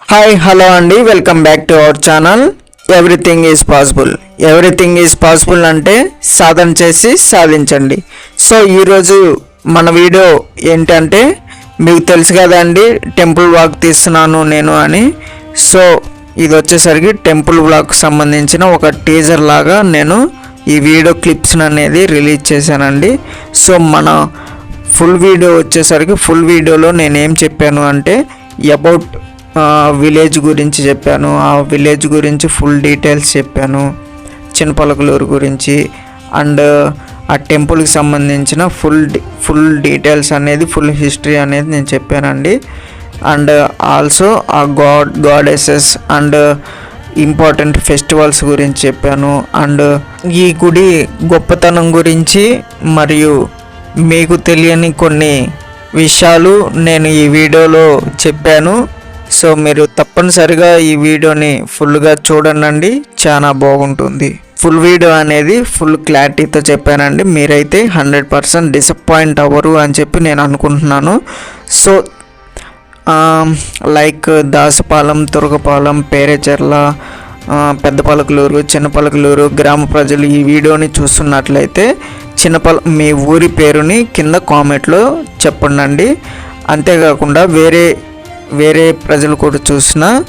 Hi hello అండి welcome back to our channel everything is possible everything is possible అంటే సాధన చేసి సాధించండి. సో ఈరోజు మన వీడియో ఏంటంటే మీకు తెలుసు కదండి టెంపుల్ వాక్ తీస్తున్నాను నేను అని. సో ఇది వచ్చేసరికి టెంపుల్ బ్లాక్ సంబంధించిన ఒక టీజర్ లాగా నేను ఈ వీడియో క్లిప్స్ అనేది రిలీజ్ చేశానండి. సో మన ఫుల్ వీడియో వచ్చేసరికి ఫుల్ వీడియోలో నేను ఏం చెప్పాను అంటే అబౌట్ విలేజ్ గురించి చెప్పాను ఆ విలేజ్ గురించి ఫుల్ డీటెయిల్స్ చెప్పాను చిన్నపలకలూరు గురించి. అండ్ ఆ టెంపుల్కి సంబంధించిన ఫుల్ ఫుల్ డీటెయిల్స్ అనేది ఫుల్ హిస్టరీ అనేది నేను చెప్పానండి. అండ్ ఆల్సో ఆ god goddesses and important festivals గురించి చెప్పాను. అండ్ ఈ గుడి గొప్పతనం గురించి మరియు మీకు తెలియని కొన్ని విషయాలు నేను ఈ వీడియోలో చెప్పాను. సో మీరు తప్పనిసరిగా ఈ వీడియోని ఫుల్గా చూడండి చాలా బాగుంటుంది. ఫుల్ వీడియో అనేది ఫుల్ క్లారిటీతో చెప్పానండి. మీరైతే హండ్రెడ్ పర్సెంట్ డిసప్పాయింట్ అవ్వరు అని చెప్పి నేను అనుకుంటున్నాను. సో లైక్ దాసపాలెం తురగపాలెం పేరేచెర్ల పెద్ద పలకలూరు చిన్న పలకలూరు గ్రామ ప్రజలు ఈ వీడియోని చూస్తున్నట్లయితే చిన్నపల మీ ఊరి పేరుని కింద కామెంట్లో చెప్పండి అంతేకాకుండా వేరే వేరే ప్రజలు కూడా చూసినా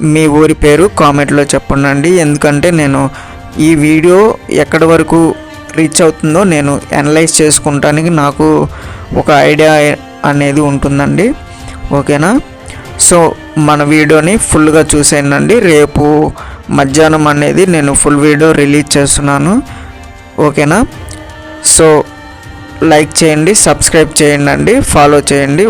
మీ ఊరి పేరు కామెంట్లో చెప్పండి ఎందుకంటే నేను ఈ వీడియో ఎక్కడి వరకు రీచ్ అవుతుందో నేను అనలైజ్ చేసుకుంటానికి నాకు ఒక ఐడియా అనేది ఉంటుందండి. ఓకేనా? సో మన వీడియోని ఫుల్గా చూసేయండి రేపు మధ్యాహ్నం అనేది నేను ఫుల్ వీడియో రిలీజ్ చేస్తున్నాను. ఓకేనా? సో లైక్ చేయండి సబ్స్క్రైబ్ చేయండి ఫాలో చేయండి.